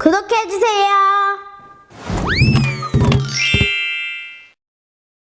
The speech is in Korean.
구독해주세요.